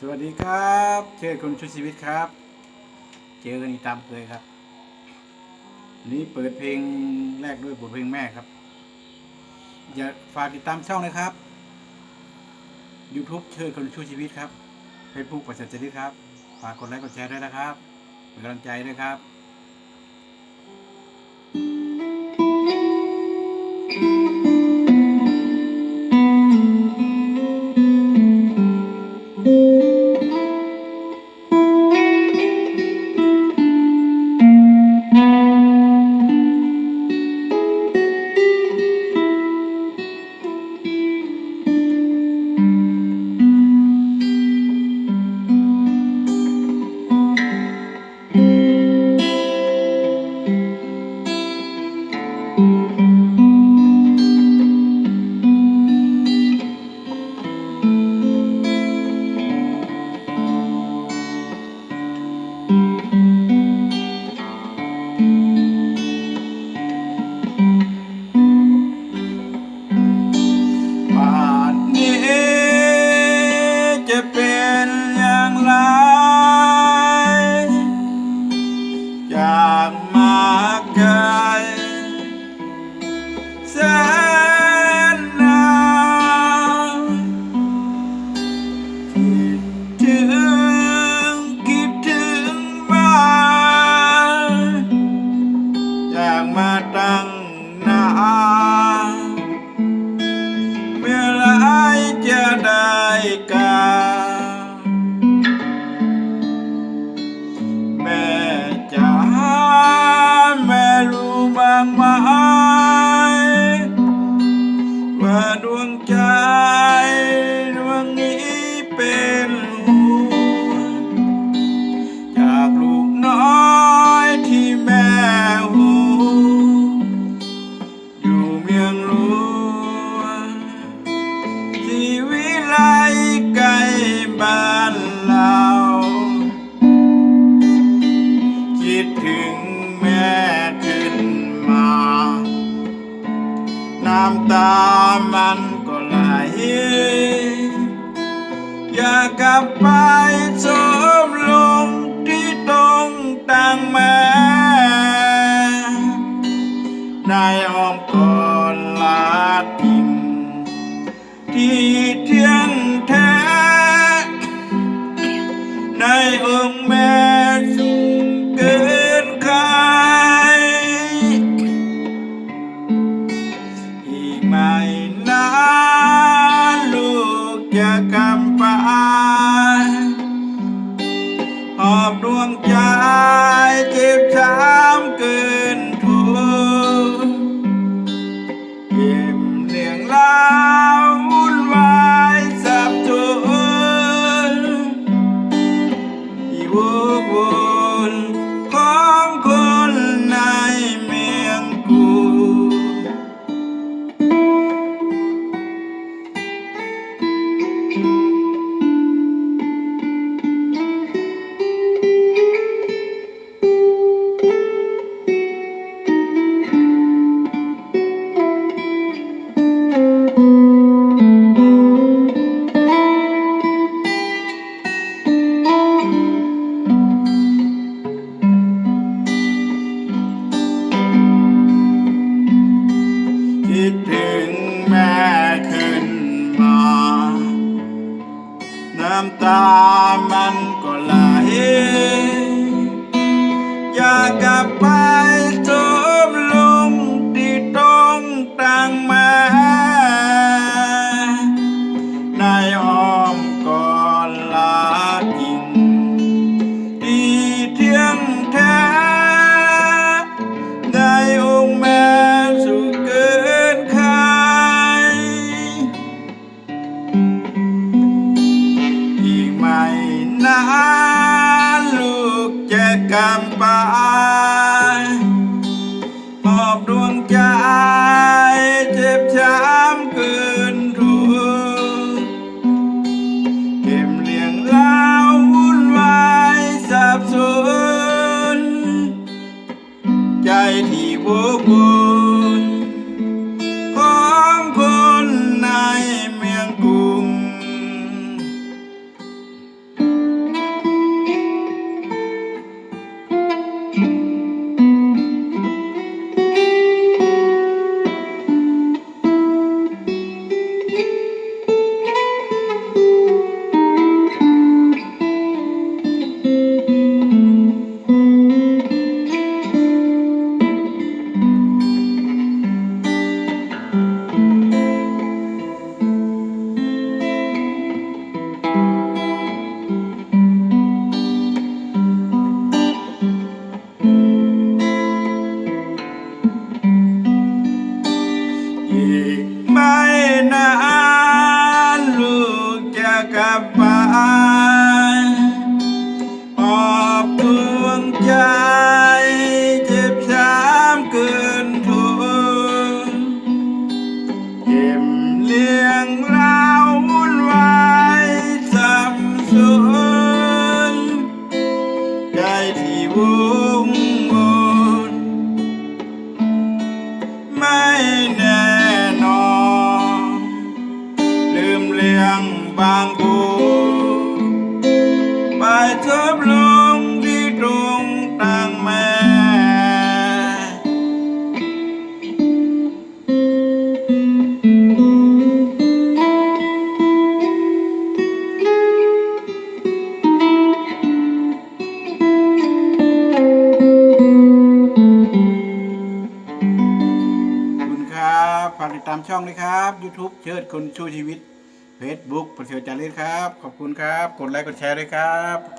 สวัสดีครับเชิญคนช่วยชีวิตครับ เจอกันอีกตามเคยครับ นี้เปิดเพลงแรกด้วยบทเพลงแม่ครับ อย่าฝากติดตามช่องนะครับ YouTube เชิญคนช่วยชีวิตครับ Facebook ประเสริฐจริตครับ ฝากกดไลค์กดแชร์ด้วยนะครับเป็นกำลังใจด้วยครับ ดถึงแม่ขึ้นมา น้ำตามันก็ไหล อยากกลับไปสมลงที่ตรงต่างแม่นายอ้อมกอดลาทิ้งที่เที่ยงแท้ในอง มัน come. ติดตามช่องด้วยครับ YouTube เชิดคนชูชีวิต Facebook ประเสริฐจารีครับ ขอบคุณครับ กดไลค์กดแชร์ด้วยครับ